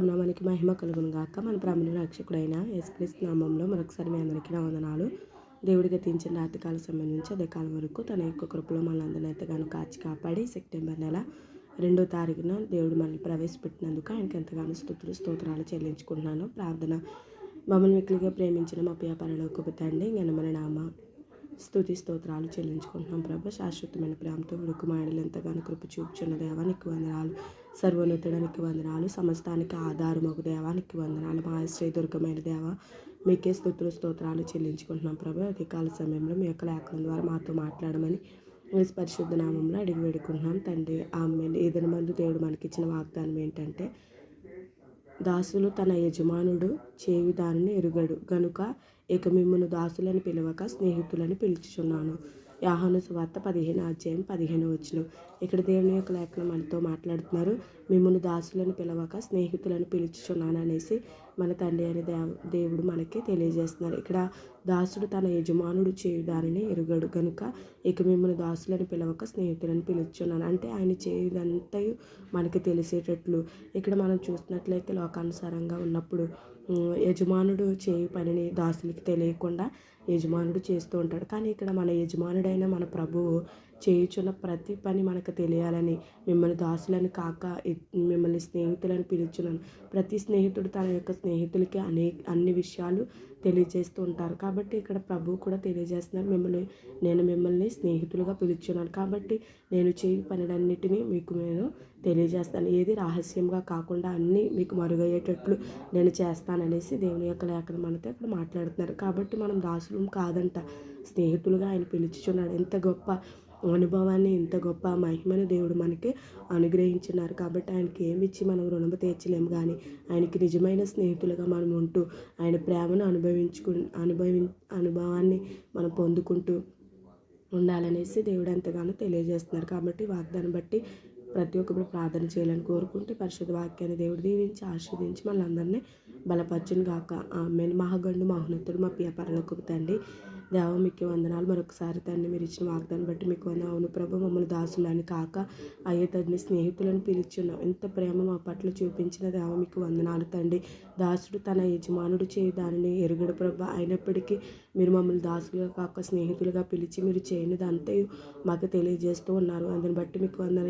మనకి మహిమ కలుగును గాక. మన బ్రహ్మణ రక్షకుడైన ఎస్క్రీస్ నామంలో మరొకసారి మీ అందరికీ నా వందనాలు. దేవుడి గతించిన రాత్రికాల సమయం నుంచి అదే కాలం వరకు తన యొక్క కృపలో మనందరినీ ఎంతగానో కాచి కాపాడి సెప్టెంబర్ నెల రెండో తారీఖున దేవుడు మనల్ని ప్రవేశపెట్టినందుకు ఆయనకి ఎంతగానో స్థుతులు స్తోత్రాలు చెల్లించుకుంటున్నాను. ప్రార్థన మమ్మల్ని మిక్కులుగా ప్రేమించిన మా ప్రియ తండ్రి మన నామ స్థుతి స్తోత్రాలు చెల్లించుకుంటున్నాం ప్రభు. శాశ్వతమైన ప్రేమతో ఉడుకుమాయలు ఎంతగానో కృప చూపుచున్న దేవానికి వందనాలు. సర్వోన్నతుడానికి వందనాలు. సమస్తానికి ఆధారమగు దేవానికి వందనాలు. మా ఆశ్రయ దుర్గమైన దేవ మీకే స్థుతులు స్తోత్రాలు చెల్లించుకుంటున్నాం ప్రభు. అధికాల సమయంలో మీ యొక్క లేఖల ద్వారా మాతో మాట్లాడమని పరిశుద్ధ నామంలో అడిగి వేడుకుంటున్నాం తండ్రి. ఆమె ఏదైనా మందు దేవుడు మనకిచ్చిన వాగ్దానం ఏంటంటే దాసులు తన యజమానుడు చేవి దానిని ఎరుగడు. గనుక ఇక మిమ్మను దాసులని పిలవక స్నేహితులని పిలుచుచున్నాను. యాహాను సువార్త పదిహేను అధ్యాయం పదిహేను వచ్చిన ఇక్కడ దేవుని యొక్క లేఖనం మనతో మాట్లాడుతున్నారు. మిమ్మల్ని దాసులను పిలవక స్నేహితులను పిలుచుచున్నాను అనేసి మన తండ్రి అనే దేవ దేవుడు మనకి తెలియజేస్తున్నారు. ఇక్కడ దాసుడు తన యజమానుడు చేయు దానిని ఎరుగడు కనుక ఇక మిమ్మల్ని దాసులను పిలవక స్నేహితులను పిలుచున్నాను అంటే ఆయన చేయుదంతయు మనకి తెలిసేటట్లు. ఇక్కడ మనం చూసినట్లయితే లోకానుసారంగా ఉన్నప్పుడు యజమానుడు చేయు పనిని దాసులకు తెలియకుండా యజమానుడు చేస్తూ ఉంటాడు. కానీ ఇక్కడ మన యజమానుడైన మన ప్రభువు చేయుచున్న ప్రతి పని మనకు తెలియాలని మిమ్మల్ని దాసులని కాక మిమ్మల్ని స్నేహితులను పిలుచున్నాను ప్రతి స్నేహితుడు తన యొక్క స్నేహితులకి అనేక అన్ని విషయాలు తెలియజేస్తూ ఉంటారు. కాబట్టి ఇక్కడ ప్రభువు కూడా తెలియజేస్తున్నారు మిమ్మల్ని నేను మిమ్మల్ని స్నేహితులుగా పిలుచున్నాను. కాబట్టి నేను చేయి పనులన్నిటినీ మీకు నేను తెలియజేస్తాను. ఏది రహస్యంగా కాకుండా అన్నీ మీకు మరుగయ్యేటట్లు నేను చేస్తాననేసి దేవుని యొక్క లేఖనం మనతో ఇక్కడ మాట్లాడుతున్నారు. కాబట్టి మనం దాసులం కాదంట స్నేహితులుగా ఆయన పిలుచుచున్నాడు. ఎంత గొప్ప అనుభవాన్ని ఇంత గొప్ప మహిమను దేవుడు మనకి అనుగ్రహించినారు. కాబట్టి ఆయనకి ఏమి ఇచ్చి మనం రుణము తీర్చలేము కానీ ఆయనకి నిజమైన స్నేహితులుగా మనం ఉంటూ ఆయన ప్రేమను అనుభవించుకు అనుభవి అనుభవాన్ని మనం పొందుకుంటూ ఉండాలనేసి దేవుడు ఎంతగానో తెలియజేస్తున్నారు. కాబట్టి వాగ్దాన్ని బట్టి ప్రతి ఒక్కరు ప్రార్థన చేయాలని కోరుకుంటే పరిశుద్ధ వాక్యాన్ని దేవుడు దీవించి ఆస్వాదించి మనందరినీ బలపరచును గాక ఆమె మహాగండు మహోన్నతుడు మా పియ పరలోకపు తండ్రి దేవ మీకు వందనాలు. మరొకసారి తండ్రి మీరు ఇచ్చిన వాగ్దాన్ని బట్టి మీకు వంద అవును ప్రభు మమ్మల్ని దాసులని కాక అయ్యే తండ్రి స్నేహితులను పిలుచున్నాం ఎంత ప్రేమ మా పట్ల చూపించిన దేవ మీకు వందనాలు తండ్రి. దాసుడు తన యజమానుడు చేయి దానిని ఎరుగడు ప్రభు. అయినప్పటికీ మీరు మమ్మల్ని దాసులుగా కాక స్నేహితులుగా పిలిచి మీరు చేయని మాకు తెలియజేస్తూ ఉన్నారు. అందుని బట్టి మీకు వందన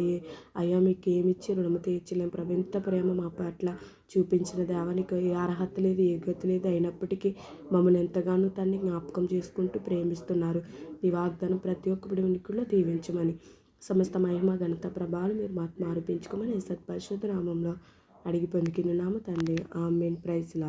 అయ్యా మీకు ఏమిచ్చి రుణము తీర్చలేం ప్రభు. ఎంత ప్రేమ మా పట్ల చూపించిన దేవానికి ఏ అర్హత లేదు ఏ గతి లేదు అయినప్పటికీ మమ్మల్ని ఎంతగానో తన్ని జ్ఞాపకం చేసుకుంటూ ప్రేమిస్తున్నారు. ఈ వాగ్దానం ప్రతి ఒక్క వినికుల్లో దీవించమని సమస్త మహిమ ఘనత ప్రభావాలు మీరు మాకు మారుపించుకోమని సత్పరిశుద్ధ నామంలో అడిగి పొందుకున్నాము తండ్రి. ఆమెన్. ప్రైజ్లా